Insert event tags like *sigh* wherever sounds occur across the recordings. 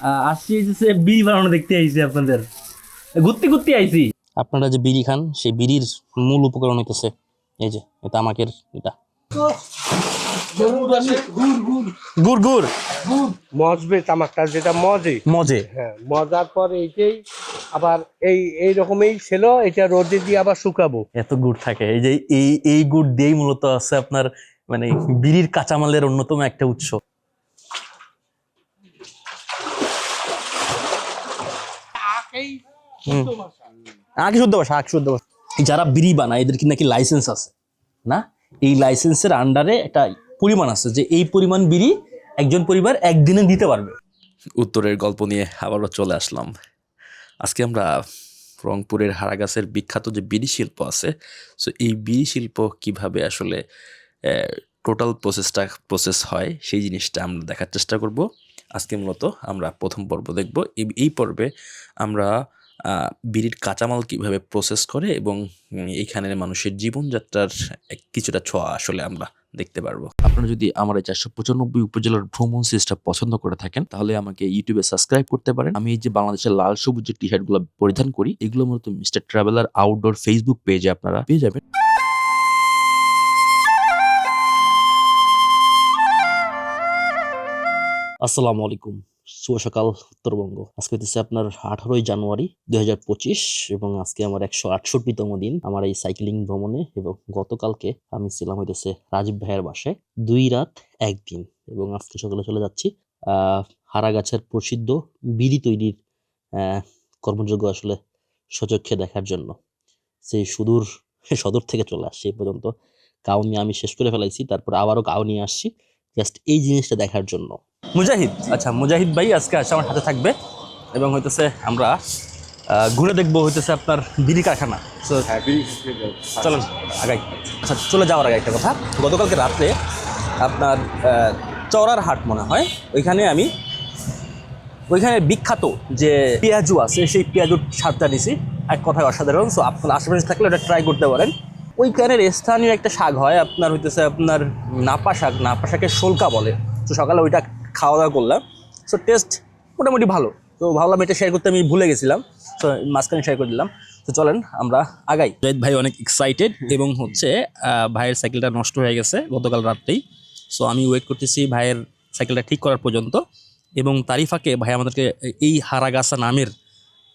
আহ, আসছি হচ্ছে বিড়ি বানানো দেখতে আইছি আপনাদের। ঘুরতে ঘুরতে আইছি। আপনারা যে বিড়ি খান সেই বিড়ির মূল উপকরণ হইতেছে এই যে এটা আমাকের এটা। গুড় গুড়। মজবে তামাকটা যেটা মজে। মজে। হ্যাঁ মজার পর এইটাই আবার এই এই রকমই ছিল এটা রোদে দিয়ে আবার শুকাবো। এত গুড় থাকে। এই যে এই এই গুড় দিয়েই মূলত আছে আপনার মানে বিড়ির কাঁচামালের অন্যতম একটা উৎস। হুম। আগে শুদ্ধ ভাষা আগে শুদ্ধ ভাষা। যারা বিড়ি বানায় এদের কি নাকি লাইসেন্স আছে না? এই লাইসেন্সের আন্ডারে একটা পরিমাণ আছে যে এই পরিমাণ বিড়ি একজন পরিবার একদিনে দিতে পারবে। উত্তরের গল্প নিয়ে আবারও চলে আসলাম। আজকে আমরা রংপুরের হারাগাছের বিখ্যাত যে বিড়ি শিল্প আছে সো এই বিড়ি শিল্প কীভাবে আসলে টোটাল প্রসেসটা প্রসেস হয় সেই জিনিসটা আমরা দেখার চেষ্টা করব। আজকে মূলত আমরা প্রথম পর্ব দেখব। এই- এই পর্বে আমরা বিড়ির কাঁচামাল কীভাবে প্রসেস করে এবং উম, এইখানের মানুষের জীবনযাত্রার কিছুটা ছোঁয়া আসলে আমরা দেখতে পারব। আপনারা যদি আমার এই চারশো পঁচানব্বই উপজেলার ভ্রমণ সিরিজটা পছন্দ করে থাকেন তাহলে আমাকে ইউটিউবে সাবস্ক্রাইব করতে পারেন। আমি এই যে বাংলাদেশের লাল সবুজ যে টি শার্টগুলো পরিধান করি এগুলো মূলত মিস্টার ট্রাভেলার আউটডোর ফেসবুক পেজে আপনারা পেয়ে যাবেন। আসসালামু আলাইকুম। শুভ সকাল উত্তরবঙ্গ। আজকে হচ্ছে আপনার আঠারোই জানুয়ারি দুই হাজার পঁচিশ এবং আজকে আমার একশো আটষট্টিতম দিন আমার এই সাইক্লিং ভ্রমণে এবং গতকালকে আমি ছিলাম হইতেছে রাজীব ভাইয়ের বাসায় দুই রাত একদিন এবং আজকে সকালে চলে যাচ্ছি হারাগাছের প্রসিদ্ধ বিড়ি তৈরির কর্মযোগ্য আসলে সচক্ষে দেখার জন্য। সেই সুদূর *laughs* সদর থেকে চলে আসছি এই পর্যন্ত। কাউ নিয়ে আমি শেষ করে ফেলাইছি, তারপর আবারও কাউ নিয়ে আসছি। জাস্ট এই জিনিসটা দেখার জন্য। মুজাহিদ। আচ্ছা মুজাহিদ ভাই আজকে আসে আমার হাতে থাকবে এবং হইতেছে আমরা ঘুরে দেখব হইতেছে আপনার বিড়ি কারখানা। So, চলেন আগাই। আচ্ছা চলে যাওয়ার আগে একটা কথা। গতকালকে রাত্রে আপনার চড়ার হাট মনে হয় ওইখানে আমি ওইখানে বিখ্যাত যে পেঁয়াজু আছে সেই পেঁয়াজুর স্বাদটা নিছি। এক কথায় অসাধারণ। সো আপনার আশেপাশে থাকলে ওটা ট্রাই করতে পারেন। ওইখানের স্থানীয় একটা শাক হয় আপনার হইতেছে আপনার নাপা শাক নাপা শাকের শোলকা বলে। তো সকালে ওইটা খাওয়া দাওয়া করলাম। সো টেস্ট মোটামুটি ভালো। তো ভাবলাম এটা শেয়ার করতে আমি ভুলে গেছিলাম। সো মাঝখানে শেয়ার করে দিলাম। তো চলেন আমরা আগাই। জয়েদ ভাই অনেক এক্সাইটেড এবং হচ্ছে ভাইয়ের সাইকেলটা নষ্ট হয়ে গেছে গতকাল রাত্রেই। সো আমি ওয়েট করতেছি ভাইয়ের সাইকেলটা ঠিক করার পর্যন্ত। এবং তারিফাকে ভাই আমাদেরকে এই হারাগাসা নামের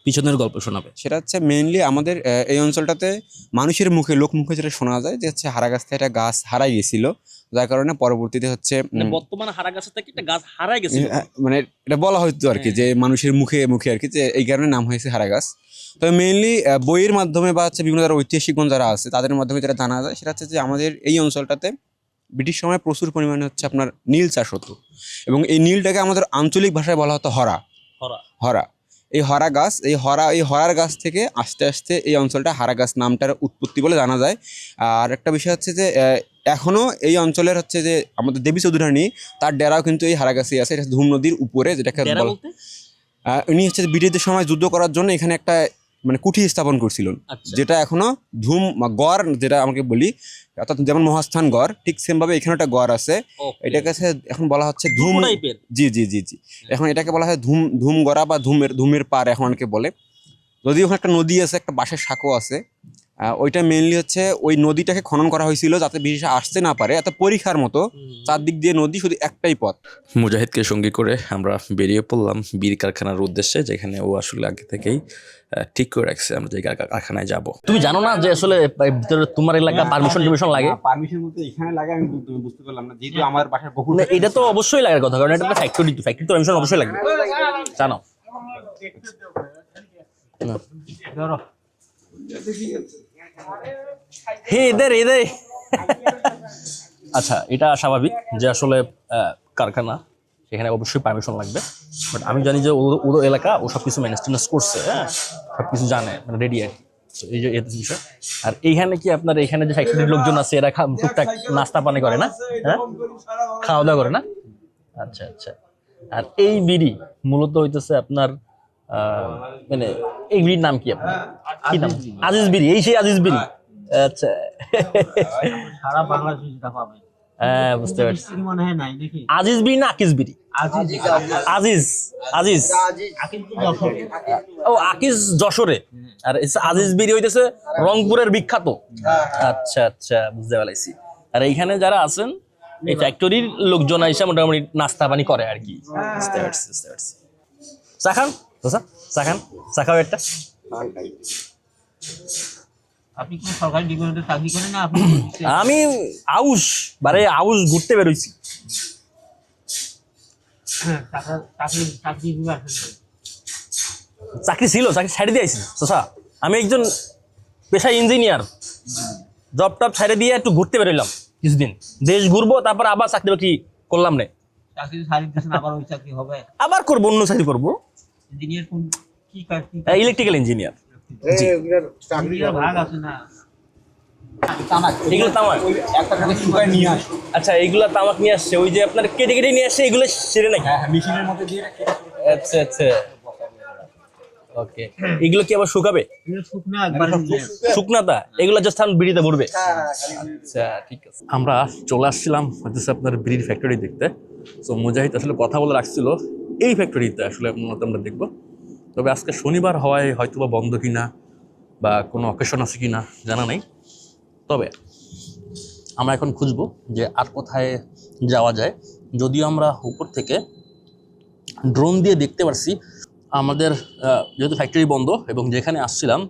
পিছনের গল্প শোনাবে। সেটা হচ্ছে মেইনলি আমাদের এই অঞ্চলটাতে মানুষের মুখে লোক মুখে যেটা শোনা যায় যে হচ্ছে হারা গাছ থেকে একটা গাছ হারাই গেছিল। যার কারণে পরবর্তীতে হচ্ছে উম, বর্তমানে হারাগাছা থেকে একটা গাছ হারাই গেছে মানে এটা বলা হয়তো আর কি যে মানুষের মুখে মুখে আর কি যে এই কারণে নাম হয়েছে হারা গাছ তবে মেইনলি বইয়ের মাধ্যমে বা হচ্ছে বিভিন্ন যারা ঐতিহাসিকগণ যারা আছে তাদের মাধ্যমে যেটা জানা যায় সেটা হচ্ছে যে আমাদের এই অঞ্চলটাতে ব্রিটিশ সময় প্রচুর পরিমাণে হচ্ছে আপনার নীল চাষ হতো। এবং এই নীলটাকে আমাদের আঞ্চলিক ভাষায় বলা হতো হরা। হরা। এই হরা গাছ এই হরা এই হরার গাছ থেকে আস্তে আস্তে এই অঞ্চলটা হারা গাছ নামটার উৎপত্তি বলে জানা যায়। আর একটা বিষয় হচ্ছে যে এখনও এখনও এই অঞ্চলের হচ্ছে যে আমাদের দেবী চৌধুরানী তার ডেরাও কিন্তু এই হারা গাছেই আছে। এটা ধুম নদীর উপরে যেটাকে বলা? উনি হচ্ছে ব্রিটিশদের সময় যুদ্ধ করার জন্য এখানে একটা মানে কুঠি স্থাপন করছিলেন আচ্ছা। যেটা এখনও ধুম গড় যেটা আমাকে বলি অর্থাৎ যেমন মহাস্থান গড় ঠিক সেম ভাবে এখানে একটা গড় আছে। এটা কাছে এখন বলা হচ্ছে ধুম জি জি জি জি। এখন এটাকে বলা হয় ধুম ধুম গড়া বা ধুমের ধুমের পার এখন অনেকে বলে। যদিও ওখানে একটা নদী আছে একটা বাঁশের সাঁকো আছে। ওইটা মেনলি হচ্ছে ওই নদীটাকে খনন করা হয়েছিল যাতে ব্রিটিশ আসতে না পারে এত পরীক্ষার মতো চারদিক দিয়ে নদী শুধু একটাই পথ মুজাহিদকে সঙ্গী করে আমরা বেরিয়ে পড়লাম বীর কারখানার উদ্দেশ্যে যেখানে ও আসলে আগে থেকেই ঠিক করে রাখছে আমরা যে কারখানায় যাব তুমি জানো না যে আসলে ভিতরে তোমার এলাকা পারমিশন টিমিশন লাগে পারমিশন বলতে এখানে লাগে আমি বুঝতে পারলাম না যেহেতু আমার বাসার বহু না, এটা তো অবশ্যই লাগার কথা কারণ এটা ফ্যাক্টরি তো ফ্যাক্টরি তো পারমিশন অবশ্যই লাগবে জানো আচ্ছা এটা স্বাভাবিক যে আসলে কারখানা, সেখানে অবশ্যই পারমিশন লাগবে। বাট আমি জানি যে ওদের এলাকা, ও সব কিছু ম্যানেজ টেনেজ করছে হ্যাঁ? সব কিছু জানে মানে রেডি আর এই যে, এই বিষয়। আর এইখানে কি আপনার, এখানে যে ফ্যাক্টরির লোকজন আছে, এরা টুকটাক নাস্তা পানি করে না? হ্যাঁ? খাওয়া দাওয়া করে না? আচ্ছা আচ্ছা। আর এই বিড়ি মূলত হইতেছে আপনার মানে এই বিড়ির নাম কি আপনার? কি নাম? আজিজ বিড়ি। এই সেই আজিজ বিড়ি। আচ্ছা। সারা বাংলাদেশ যেটা পাবে। হ্যাঁ বুঝতে পারছি। মনে হয় নাই আজিজ বিড়ি না আকিজ বিড়ি? আজিজ আজিজ ও আকিজ যশোরে। আর আজিজ বিড়ি হইতেছে রংপুরের বিখ্যাত। আচ্ছা আচ্ছা বুঝতে পারছি আর এইখানে যারা আছেন এই ফ্যাক্টরির লোকজন এসে মোটামুটি নাস্তা পানি করে আর কি। বুঝতে পারছি বুঝতে পারছি। চা খান চাচা চা খান চা খাও একটা। আপনি কি সরকারি ডিগ্রিতে চাকরি করেন না আপনি আমি আউস বারে আউস ঘুরতে বেরোইছি। চাকরি চাকরি ছিল চাকরি ছেড়ে দিয়েছি চাচা আমি একজন পেশায় ইঞ্জিনিয়ার। জব টব ছেড়ে দিয়ে একটু ঘুরতে বেরোলাম কিছুদিন। দেশ ঘুরবো তারপর আবার চাকরি বাকরি করলাম না। আবার করব অন্য চাকরি করব। ইঞ্জিনিয়ার কোন কি কাজ কি ইলেকট্রিক্যাল ইঞ্জিনিয়ার ইঞ্জিনিয়ার ভাগ আছে না। এগুলো তামাক? আচ্ছা তামাক নিয়ে আসছে। ওই যে আপনার কেটে কেটে নিয়ে আসছে এগুলো সেরে নাকি? মেশিনের মধ্যে দিয়ে আচ্ছা আচ্ছা। ওকে। এগুলো কি আবার শুকাবে? শুকনো একবার শুকনাতা এগুলো জাস্ট আমি বিড়িতে ভরবে? আচ্ছা ঠিক আছে। আমরা চলে আসছিলাম হচ্ছে আপনার বিড়ির ফ্যাক্টরি দেখতে। তো মুজাহিদ আসলে কথা বলে রাখছিল। এই ফ্যাক্টরিতে আসলে আমরা দেখব। তবে আজকে শনিবার হওয়ায় হয়তো বা বন্ধ কিনা বা কোনো অকেশন আছে কিনা জানা নেই। তবে আমরা এখন খুঁজবো যে আর কোথায় যাওয়া যায়। যদিও আমরা উপর থেকে ড্রোন দিয়ে দেখতে পারছি, আমাদের যেহেতু ফ্যাক্টরি বন্ধ এবং যেখানে আসছিলাম,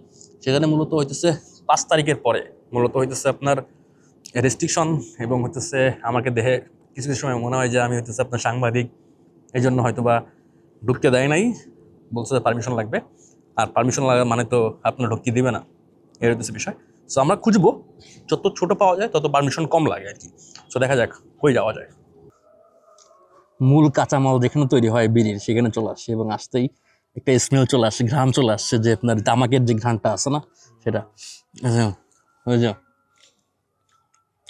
সেখানে মূলত হইতেছে পাঁচ তারিখের পরে। মূলত হইতেছে আপনার রেস্ট্রিকশন এবং হইতেছে আমাকে দেহে কিছু কিছু সময় মনে হয় যে আমি হইতেছে আপনার সাংবাদিক এই জন্য হয়তো বা ঢুকতে দেয় নাই বলছে পারমিশন লাগবে। আর পারমিশন লাগা মানে তো আপনার ঢুকতে দিবে না এর হইতেছে বিষয়। সো আমরা খুঁজবো যত ছোট পাওয়া যায় তত পারমিশন কম লাগে আর কি। সো দেখা যাক কই যাওয়া যায়। মূল কাঁচামাল যেখানে তৈরি হয় বিড়ির সেখানে চলে আসছে এবং আসতেই একটা স্মেল চলে আসছে ঘ্রাণ চলে আসছে যে আপনার তামাকের যে ঘ্রাণটা আছে না সেটা। এই যে, ওই যে।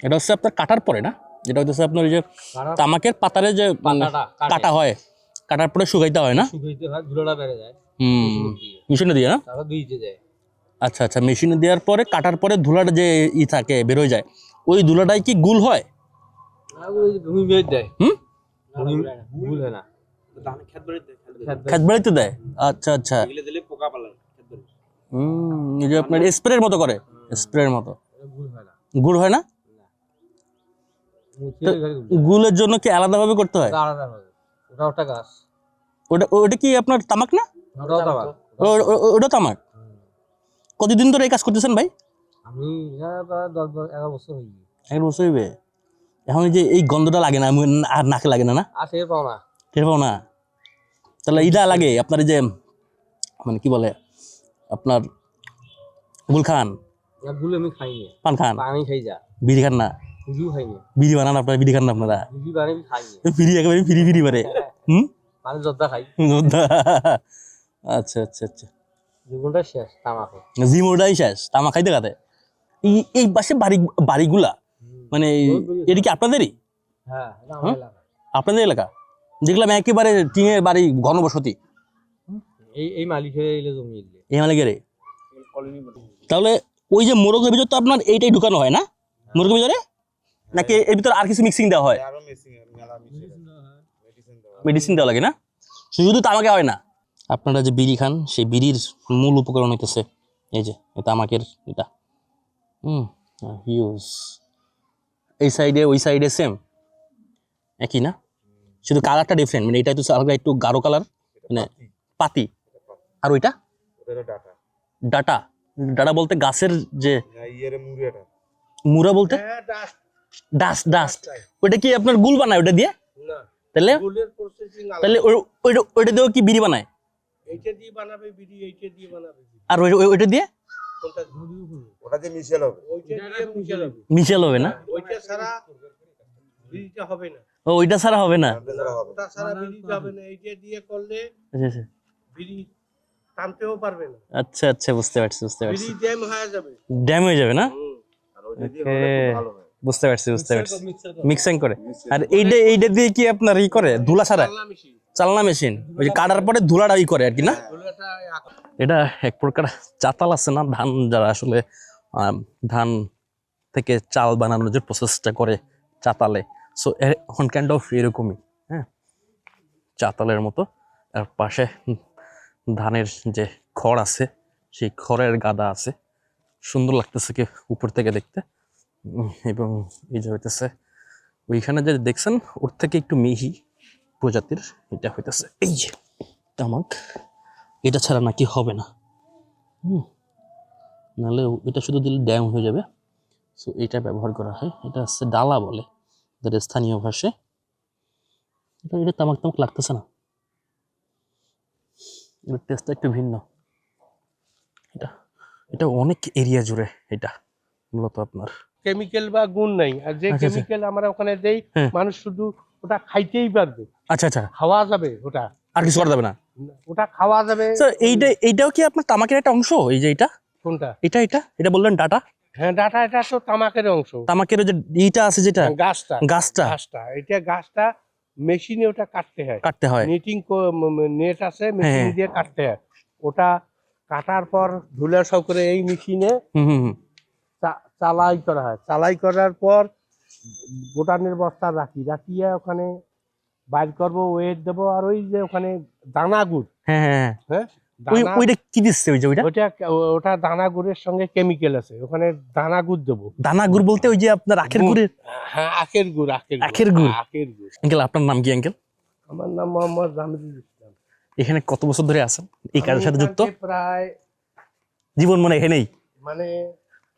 এটা হচ্ছে আপনার কাটার পরে না? যেটা হচ্ছে আপনার ওই যে তামাকের পাতারে যে কাটা। হয় কাটার পরে শুকাইতে হয় না? শুকাইতে হয় ধুলোটা বেড়ে যায়। হুম মেশিনে দিয়ে। না? তারপর দুইতে যায়। আচ্ছা আচ্ছা মেশিনে দেওয়ার পরে কাটার পরে ধুলাটা যে ই থাকে বেরোয় যায় ওই ধুলাটাই কি গুল হয়? আর ওই ভূমি বের দেয়। হুম? ভুল হয় না। খেত বাড়িতে দেয়? আচ্ছা আচ্ছা। হুম এই যে আপনার স্প্রের মতো করে স্প্রের মতো। হয় গুড় হয় না। গুলের জন্য কি আলাদাভাবে করতে হয়? ওটা ওটা ওটা গাছ। ওটা ওটা কি আপনার তামাক না? ওটাও তামাক। ওটা তামাক? কতদিন ধরে এই কাজ করতেছেন ভাই? আমি দশ এগারো বছর হয়ে হইবে। এখন এই যে এই গন্ধটা লাগে না আর নাকে লাগে না না? আর সে পাও না। টের পাও না? তাহলে ইদা লাগে আপনার এই যে মানে কি বলে আপনার গুল খান। আর আমি খাইনি। পান খান? পানি খাই যা। বিড়ি খান না? ভুলিও খাইনি বিড়ি বানান আপনারা বিড়ি খান আপনারা। ভুলি পানি আমি খাইনি ফিরি একেবারে ফিরি ফিরি পারে হুম? পানি জর্দা খাই। আচ্ছা আচ্ছা আচ্ছা। জীবনটা শেষ তামাকে। জিম শেষ তামা খাইতে খাতে এই এই পাশে বাড়ি বাড়িগুলা মানে এটা কি আপনাদেরই? হ্যাঁ আপনাদের এলাকা? দেখলাম একেবারে টিনের বাড়ি ঘনবসতি। এই এই মালিকের জমি এই মালিকের তাহলে ওই যে মোরগের ভিতর তো আপনার এইটাই ঢুকানো হয় না? মোরগের ভিতরে? নাকি এর ভিতরে আর কিছু মিক্সিং দেওয়া হয়? মেডিসিন দেওয়া লাগে না? শুধু তামাকে হয় না। আপনারা যে বিড়ি খান সেই বিড়ির মূল উপকরণ হইতেছে এই যে তামাকের এটা। হুম হিউজ এই সাইডে ওই সাইডে সেম একই না? শুধু কালারটা ডিফারেন্ট মানে এটা তো আলাদা একটু গাঢ় কালার মানে পাতি। আর ওইটা? ডাটা। ডাটা। বলতে গাছের যে মুরা বলতে? ডাস্ট ডাস্ট ওইটা কি আপনার গুল বানায় ওটা দিয়ে? না। তাহলে? তাহলে ওইটা ওইটা দিয়েও কি বিড়ি বানায়? এইটা দিয়ে বানাবে বিড়ি এইটা দিয়ে বানাবে আর ওই- ওই- ওইটা দিয়ে? ওটাতে মিশেল হবে। ওইটা দিয়ে মিশে যাবে মিশেল হবে না? ওইটা ছাড়া বিড়িটা হবে না। ওইটা ছাড়া হবে না? ওটা ছাড়া বিড়িটা হবে না। এইটা দিয়ে করলে আচ্ছা, আচ্ছা। বিড়ি টানতেও পারবে না। আচ্ছা আচ্ছা বুঝতে পারছি বুঝতে পারছি। বিড়ি জ্যাম হয়ে যাবে। ড্যাম হয়ে যাবে না? আর ওইটা দিয়ে Okay. হলে খুব ভালো বুঝতে পারছি বুঝতে পারছি। মিক্সিং করে। আর এইটা এইটা দিয়ে কি আপনার ই করে? ধুলা ছাড়া চালনা মেশিন ওই যে কাটার পরে ধুলাটা ই করে আর কি না? এটা এক প্রকার চাতাল আছে না ধান যারা আসলে ধান থেকে চাল বানানোর যে প্রসেসটা করে চাতালে। সো এখন কাইন্ড অফ এরকমই হ্যাঁ? চাতালের মতো। আর পাশে ধানের যে খড় আছে সেই খড়ের গাদা আছে। সুন্দর লাগতেছে কি উপর থেকে দেখতে। এবং এই যে হইতেছে, ওইখানে যে দেখছেন, ওর থেকে একটু মিহি প্রজাতির এটা হইতেছে। এই যে, তামাক, এটা ছাড়া নাকি হবে না। হুম, নাহলে এটা শুধু দিলে ড্যাম হয়ে যাবে। সো এটা ব্যবহার করা হয়। এটা হচ্ছে ডালা বলে এদের স্থানীয় ভাষায়। এটা এটা তামাক তামাক লাগতেছে না। এর টেস্টটা একটু ভিন্ন। এটা এটা অনেক এরিয়া জুড়ে এটা, মূলত আপনার। কেমিক্যাল বা গুণ নাই। আর যে আচ্ছা, আচ্ছা। কেমিক্যাল আমরা ওখানে দেই হ্যাঁ। মানুষ শুধু ওটা খাইতেই পারবে। আচ্ছা আচ্ছা। খাওয়া যাবে ওটা। আর কিছু করা যাবে না? ওটা খাওয়া যাবে। স্যার এইটা এইটাও কি আপনার তামাকের একটা অংশ? এই যে এটা কোনটা? এটা এটা? এটা বললেন ডাটা? হ্যাঁ ডাটা এটা তো তামাকের অংশ। তামাকের যে এইটা আছে যেটা? গাছটা। গাছটা। গাছটা। এটা গাছটা মেশিনে ওটা কাটতে হয়। কাটতে হয়। নিটিং নেট আছে মেশিন হ্যাঁ। দিয়ে কাটতে হয়। ওটা কাটার পর ধুলে সব করে এই মেশিনে চালাই করা হয়। চালাই করার পর গোটানের বস্তা রাখি। রাখিয়ে ওখানে বাইর করব ওয়েট দেবো আর ওই যে ওখানে দানা গুড়। হ্যাঁ হ্যাঁ হ্যাঁ। হ্যাঁ? ওইটা কি দিচ্ছে ওই যে ওইটা? ওটা ওটা দানা গুড়ের সঙ্গে কেমিক্যাল আছে। ওখানে দানা গুড় দেবো। দানা গুড় বলতে ওই যে আপনার আখের গুড়। গুড়ের হ্যাঁ আখের গুড় আখের আখের গুড়? হ্যাঁ, আখের গুড়। আঙ্কেল আপনার নাম কি আঙ্কেল? আমার নাম মোহাম্মদ জামিদুল ইসলাম। এখানে কত বছর ধরে আছেন? এই কাজের সাথে যুক্ত? প্রায় জীবন মানে এখানেই? মানে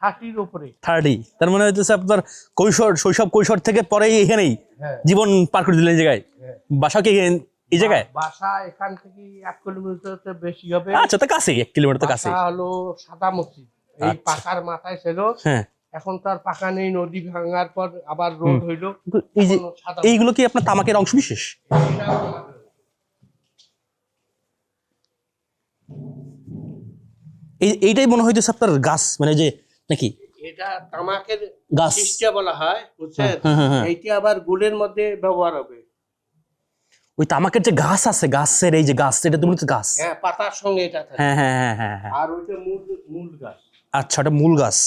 থার্টির উপরে। থার্টি। তার মানে হচ্ছে আপনার কৈশোর শৈশব কৈশোর থেকে পরে এখানেই হ্যাঁ। জীবন পার করে দিলেন এই জায়গায়? হ্যাঁ। বাসা কি এই- এই জায়গায়? বাসা এখান থেকে এক কিলোমিটার বেশি হবে। আচ্ছা তো কাছেই এক কিলোমিটার তো কাছেই হলো সাদা মসজিদ। এই আচ্ছা। পাকার মাথায় ছিল। হ্যাঁ। এখন তো আর পাকা নেই নদী ভাঙার পর আবার রোড হইল। এই যে এইগুলো কি আপনার তামাকের অংশ বিশেষ? এই এইটাই মনে হইতেছে আপনার গাছ মানে যে নাকি? এটা তামাকের গাছ। বলা হয় বুঝছেন? হ্যাঁ, হ্যাঁ, হ্যাঁ। এইটা আবার গুড়ের মধ্যে ব্যবহার হবে। ওই তামাকের যে গাছ আছে গাছের এই যে গাছ এটা তো গাছ। হ্যাঁ পাতার সঙ্গে এটা থাকে। হ্যাঁ হ্যাঁ হ্যাঁ হ্যাঁ আর ওইটা মূল মূল গাছ। আচ্ছা ওটা মূল গাছ।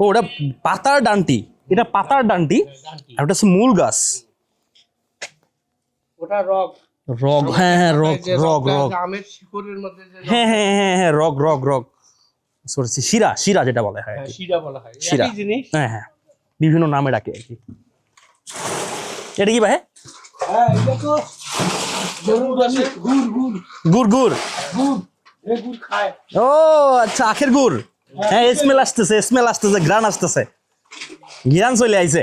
ও ওটা পাতার ডান্টি। এটা পাতার ডান্টি আর ওটা হচ্ছে মূল গাছ। ওটা রগ। রগ হ্যাঁ হ্যাঁ রগ রগ রগ। আমের শিকড়ের মধ্যে হ্যাঁ হ্যাঁ হ্যাঁ হ্যাঁ রগ রগ রগ। শিরা শিরা যেটা বলে হয় হ্যাঁ। শিরা বলা হয়। শিরা। জিনিস? হ্যাঁ হ্যাঁ। বিভিন্ন নামে ডাকে আর কি। এটা কি ভাই? হ্যাঁ গুড় গুড়। ও আচ্ছা আখের গুড়। হ্যাঁ স্মেল আসতেছে স্মেল আসতেছে গ্রান আসতেছে। ঘিরান চলে আইছে।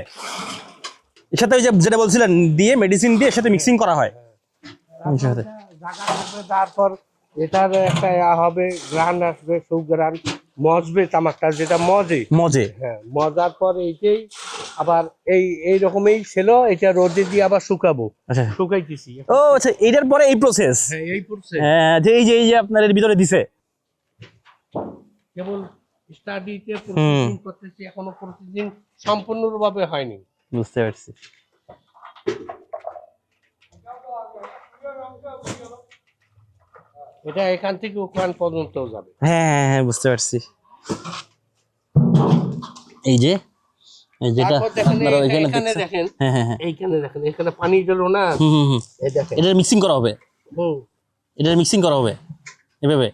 এর সাথে ওই যে যেটা বলছিলেন দিয়ে মেডিসিন দিয়ে সাথে মিক্সিং করা হয়। তারপর এটার একটা ইয়া হবে গ্রান আসবে সুগ্রান মজবে তামাকটা যেটা মজে। মজে। হ্যাঁ মজার পর এইটাই আবার এই এই রকমই ছিল এটা রোদে দিয়ে আবার শুকাবো। আচ্ছা। শুকাইতেছি। ও আচ্ছা এটার পরে এই প্রসেস হ্যাঁ এই পড়ছে হ্যাঁ যে এই যে এই যে আপনার এর ভিতরে দিছে। কেবল স্টাডিতে প্রসেসিং করতেছি এখনও প্রসেসিং সম্পূর্ণভাবে হয়নি। বুঝতে পারছি। এটা এখান থেকে ওখান পর্যন্ত যাবে। হ্যাঁ হ্যাঁ হ্যাঁ বুঝতে পারছি। এই যে যেটা আপনারা এখানে দেখেন হ্যাঁ হ্যাঁ হ্যাঁ। এইখানে দেখেন এখানে পানি গেল না? হুম হুম হুম। এই দেখেন। এটা মিক্সিং করা হবে? হুম। এটা মিক্সিং করা হবে? এভাবে?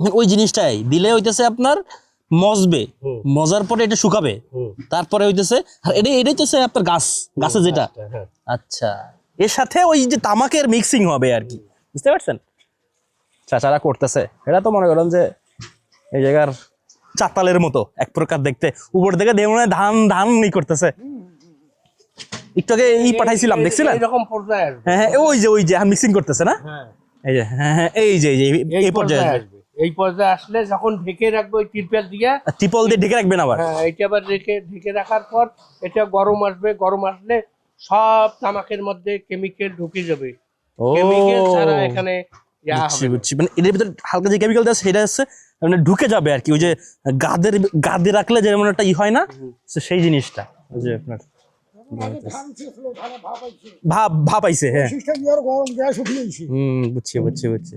ওই জিনিসটাই। দিলে হইতেছে আপনার মজবে। মজার পরে এটা শুকাবে। তারপরে হইতেছে আর এটা এটাই হচ্ছে আপনার গাছ। গাছে যেটা। হ্যাঁ। আচ্ছা। এর সাথে ওই যে তামাকের মিক্সিং হবে আর কি। বুঝতে পারছেন? চাচারা করতেছে। এটা তো মনে করেন যে এই জায়গার চাতালের মতো এক প্রকার দেখতে। উপর থেকে দেখে মনে হয় ধান ধান ই করতেছে। একটু আগে এই পাঠাইছিলাম দেখছিলেন? এরকম পর্যায়ে হ্যাঁ হ্যাঁ ওই যে ওই যে মিক্সিং করতেছে না? হ্যাঁ। এই যে হ্যাঁ হ্যাঁ এই যে এই যে এই- পর্যায়ে আসবে। এই পর্যায়ে আসলে যখন ঢেকে রাখবে ওই তিরপেল দিয়ে টিপল দিয়ে ঢেকে রাখবেন আবার? হ্যাঁ এটা আবার রেখে ঢেকে রাখার পর এটা গরম আসবে। গরম আসলে সব তামাকের মধ্যে কেমিক্যাল ঢুকে যাবে। কেমিক্যাল ছাড়া এখানে বুঝছি বুঝছি। মানে এর ভিতরে হালকা যে কেমিক্যাল দেয় সেটা হচ্ছে মানে ঢুকে যাবে আর কি। ওই যে গাদের গাদে রাখলে যেমন একটা ই হয় না সেই জিনিসটা। ওই যে আপনার ভাব ভাব আইছে। হ্যাঁ। হুম বুঝছি বুঝছি বুঝছি।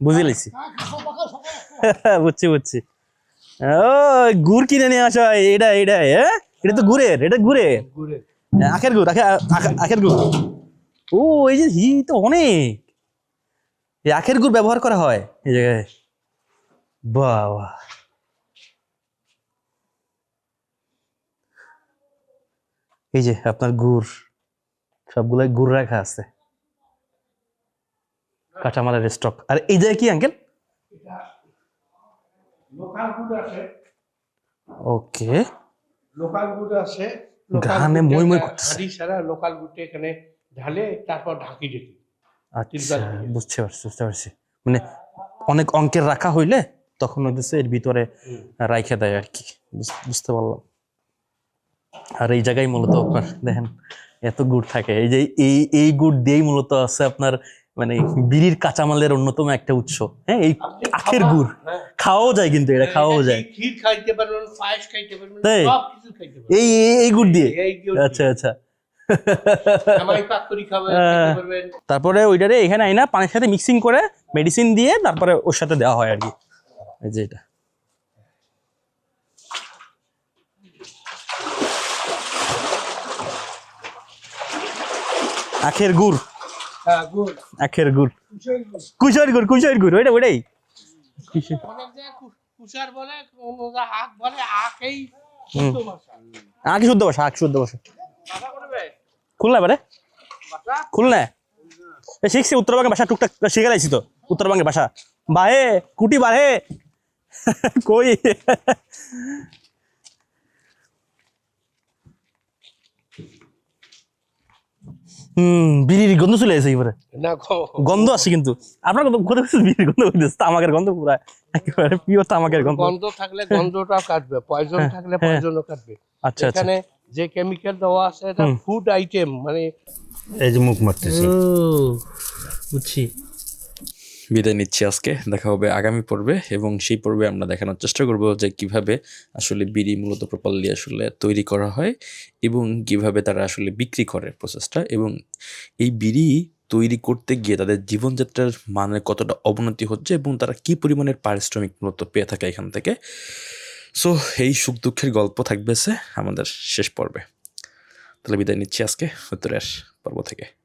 বুঝে লাইছি *laughs* বুঝছি বুঝছি। ও গুড় কিনে নিয়ে আসা হয়, এটা এটা হ্যাঁ? এটা তো গুড়ের এটা গুড়ের। ঘুরে আখের গুড় আখে আখে- আখের গুড়। ও এই যে হি তো অনেক। এই আখের গুড় ব্যবহার করা হয় এই জায়গায়। বাহ এই যে আপনার গুড় সবগুলাই গুড় রাখা আছে। কাঁচামালের স্টক আর এই জায়গায় কি আঙ্কেল ওকে লোকাল গুড আছে। ঘামে মই মই করতেছে। হাড়ি সারা লোকাল গুডে এখানে ঢালে তারপর ঢাকি ঢেকি। আচ্ছা বুঝতে পারছি বুঝতে পারছি। মানে অনেক অঙ্কের রাখা হইলে তখন হইতেছে এর ভিতরে রাইখে দেয় আর কি। বুঝ- বুঝতে পারলাম। আর এই জায়গায় মূলত আপনার দেখেন এত গুড় থাকে। এই যে এই এই গুড় দিয়েই মূলত আছে আপনার মানে বিড়ির কাঁচামালের অন্যতম একটা উৎস। হ্যাঁ এই আখের গুড়। হ্যাঁ। খাওয়াও যায় কিন্তু এটা খাওয়াও যায়। ক্ষীর খাইতে পারবেন পায়েস খাইতে পারবেন তাই? সব কিছু খাইতে পারবেন। এই এই- গুড় দিয়ে? আচ্ছা আচ্ছা। হ্যাঁ। তারপরে ওইটারে এখানে আইনা পানির সাথে মিক্সিং করে মেডিসিন দিয়ে তারপরে ওর সাথে দেওয়া হয় আর কি। এই যে এটা। আখের গুড়। আখের গুড়। কুশার গুড়। কুশার গুড় ওইটা ওইটাই। আখ বলে আখেই হুম। শুদ্ধ ভাষা। আখ শুদ্ধ বসা আখ শুদ্ধ বসা ভাষা খুলনা বারে খুলনা। শিখছি উত্তরবঙ্গের ভাষা টুকটাক শিখে লাইছি তো উত্তরবঙ্গের ভাষা। বাহে কুটি বাহে। কই? হুম বিড়ির গন্ধ চলে আসে এবারে না গন্ধ আছে কিন্তু। আপনার গন্ধ কোথায় বিড়ির গন্ধ হইতেছে তামাকের গন্ধ পুরা। একেবারে পিওর তামাকের গন্ধ। গন্ধ থাকলে গন্ধটাও কাটবে পয়জন থাকলে পয়জনও কাটবে। আচ্ছা আচ্ছা। এখানে যে কেমিক্যাল দেওয়া আছে এটা ফুড আইটেম মানে এই যে মুখ মারতেছে। বুঝছি। বিদায় নিচ্ছি আজকে। দেখা হবে আগামী পর্বে এবং সেই পর্বে আমরা দেখানোর চেষ্টা করব যে কীভাবে আসলে বিড়ি মূলত প্রপারলি আসলে তৈরি করা হয় এবং কীভাবে তারা আসলে বিক্রি করে প্রসেসটা এবং এই বিড়ি তৈরি করতে গিয়ে তাদের জীবনযাত্রার মানের কতটা অবনতি হচ্ছে এবং তারা কি পরিমাণের পারিশ্রমিক মূলত পেয়ে থাকে এখান থেকে। সো এই সুখ দুঃখের গল্প থাকবে সে আমাদের শেষ পর্বে। তাহলে বিদায় নিচ্ছি আজকে উত্তরের পর্ব থেকে।